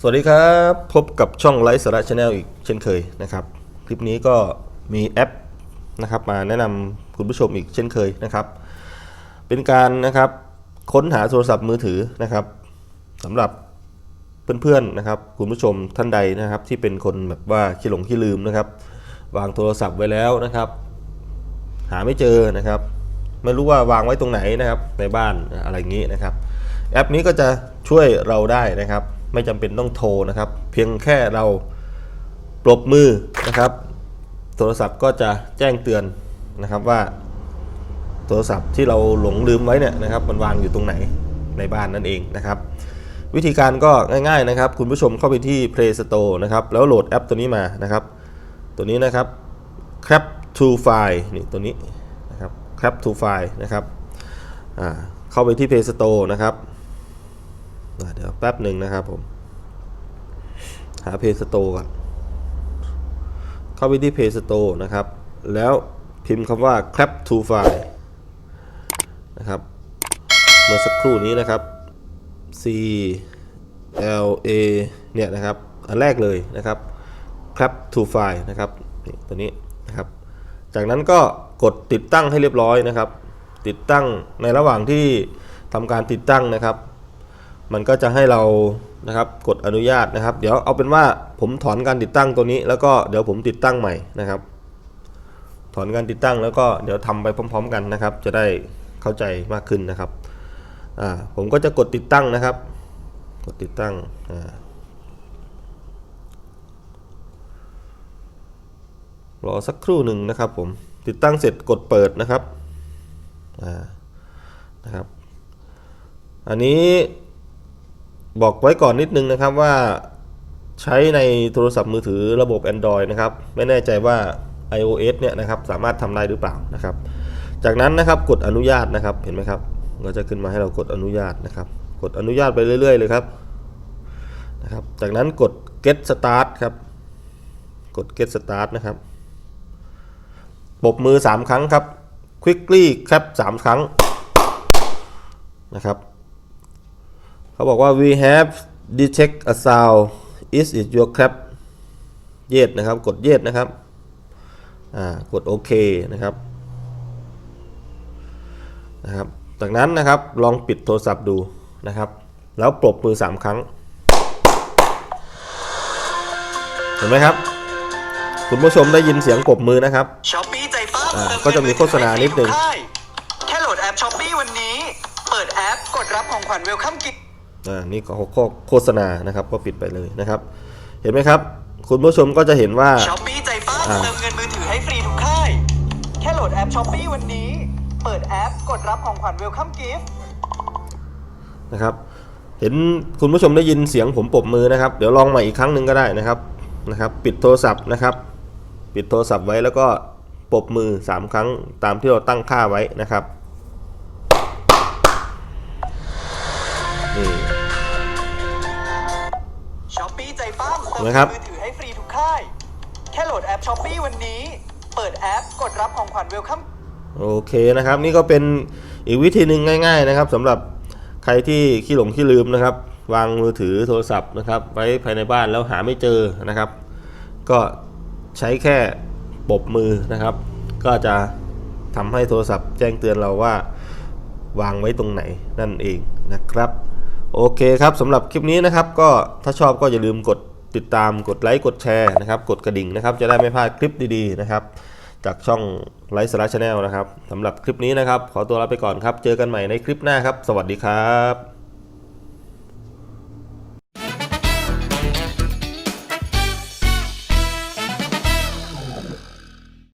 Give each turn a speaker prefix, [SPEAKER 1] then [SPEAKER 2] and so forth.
[SPEAKER 1] สวัสดีครับ พบกับช่องไลฟ์สาระชาแนลอีกเช่นเคยนะครับ คลิปนี้ก็มีแอปนะครับมาแนะนำคุณผู้ชมอีกเช่นเคยนะครับ เป็นการนะครับค้นหาโทรศัพท์มือถือนะครับสำหรับเพื่อนๆนะครับ คุณผู้ชมท่านใดนะครับ ที่เป็นคนแบบว่าขี้หลงขี้ลืมนะครับ วางโทรศัพท์ไว้แล้วนะครับ หาไม่เจอนะครับ ไม่รู้ว่าวางไว้ตรงไหนนะครับในบ้านอะไรอย่างนี้นะครับ แอปนี้ก็จะช่วยเราได้นะครับ ไม่จำเป็นต้องโทรนะครับ เพียงแค่เราปรบมือนะครับ โทรศัพท์ก็จะแจ้งเตือนนะครับว่า โทรศัพท์ที่เราหลงลืมไว้เนี่ยนะครับ มันวางอยู่ตรงไหนในบ้านนั่นเองนะครับ วิธีการก็ง่ายๆนะครับ คุณผู้ชมเข้าไปที่ Play Store นะครับ แล้วโหลดแอปตัวนี้มานะครับ ตัวนี้นะครับ Cap to File นี่ตัวนี้นะครับ Cap to File นะครับเข้าไปที่ Play Store นะครับ เดี๋ยวแป๊บหนึ่งนะครับผม หา Play Store ก่อนเข้าไปที่ Play Store นะครับ แล้วพิมพ์คำว่า Clap to File นะครับเมื่อสักครู่นี้นะครับ C L A เนี่ยนะครับ อันแรกเลยนะครับ Clap to File นะครับนี่ตัวนี้นะครับ จากนั้นก็กดติดตั้งให้เรียบร้อยนะครับ ติดตั้งในระหว่างที่ทำการติดตั้งนะครับ มันก็จะให้เรานะครับกดอนุญาตนะครับ เดี๋ยวเอาเป็นว่าผมถอนการติดตั้งตัวนี้แล้วก็เดี๋ยวผมติดตั้งใหม่นะครับ ถอนการติดตั้งแล้วก็เดี๋ยวทำไปพร้อม ๆ กันนะครับ จะได้เข้าใจมากขึ้นนะครับอ่าผมก็จะกดติดตั้งนะครับ กดติดตั้งอ่ารอสักครู่หนึ่งนะครับ ผมติดตั้งเสร็จกดเปิดนะครับอ่านะครับ อันนี้ บอกไว้ก่อนนิดนึงนะครับว่าใช้ในโทรศัพท์มือถือระบบ Android นะครับ ไม่แน่ใจว่า iOS เนี่ยนะครับสามารถทำได้หรือเปล่านะครับ จากนั้นนะครับกดอนุญาตนะครับเห็นไหมครับก็จะขึ้นมาให้เรากดอนุญาตนะครับ กดอนุญาตไปเรื่อย ๆ เลยครับนะครับ จากนั้นกด get start ครับ กด get start นะครับปบมือ 3 ครั้งครับ quickly clap 3ครั้งนะครับ เขาบอกว่า we have detect a sound is it your clap yes นะครับ กด yes นะครับ อ่า กดโอเคนะครับ นะครับ จากนั้นนะครับ ลองปิดโทรศัพท์ดูนะครับ แล้วปรบมือ 3 ครั้ง เห็นไหมครับ คุณผู้ชมได้ยินเสียงปรบมือนะครับ
[SPEAKER 2] ช้อปปี้ใจป้า
[SPEAKER 1] อ่า
[SPEAKER 2] เติ
[SPEAKER 1] ก็จะมีโฆษณานิดนึง
[SPEAKER 2] ทุกค่ายแค่โหลดแอปช้อปปี้วันนี้ เปิดแอปกดรับของขวัญเวลคัมกิฟต์
[SPEAKER 1] อ่านี่ก็โฆษณานะครับก็ปิดไปเลยนะครับ เห็นไหมครับ คุณผู้ชมก็จะเห็นว่า
[SPEAKER 2] ช้อปปี้ใจป้า
[SPEAKER 1] อ่า
[SPEAKER 2] เติมเงินมือถือให้ฟรีทุกค่ายแค่โหลดแอปช้อปปี้วันนี้ เปิดแอปกดรับของขวัญเวลคัมกิฟต์
[SPEAKER 1] นะครับ เห็นคุณผู้ชมได้ยินเสียงผมปรบมือนะครับ เดี๋ยวลองใหม่อีกครั้งหนึ่งก็ได้นะครับนะครับ ปิดโทรศัพท์นะครับ ปิดโทรศัพท์ไว้แล้วก็ปรบมือ 3 ครั้งตามที่เราตั้งค่าไว้นะครับ นะ
[SPEAKER 2] เงิ
[SPEAKER 1] ครับ
[SPEAKER 2] นมือถือให้ฟรีทุกค่าย แค่โหลดแอปช้อปปี้วันนี้ เปิดแอปกดรับของขวัญเวลคัม
[SPEAKER 1] โอเคนะครับ นี่ก็เป็นอีกวิธีหนึ่งง่าย ๆ นะครับสำหรับใครที่ขี้หลงขี้ลืมนะครับ วางมือถือโทรศัพท์นะครับ ไว้ภายในบ้านแล้วหาไม่เจอนะครับ ก็ใช้แค่ปรบมือนะครับ ก็จะทำให้โทรศัพท์แจ้งเตือนเราว่า วางไว้ตรงไหนนั่นเองนะครับ โอเคครับสำหรับคลิปนี้นะครับ ก็ถ้าชอบก็อย่าลืมกด ติดตามกดไลค์กดแชร์นะครับกดกระดิ่งนะครับจะได้ไม่พลาดคลิปดีๆนะครับจากช่องไลฟ์สาระชาแนลนะครับสำหรับคลิปนี้นะครับ ขอตัวลาไปก่อนครับ เจอกันใหม่ในคลิปหน้าครับ สวัสดีครับ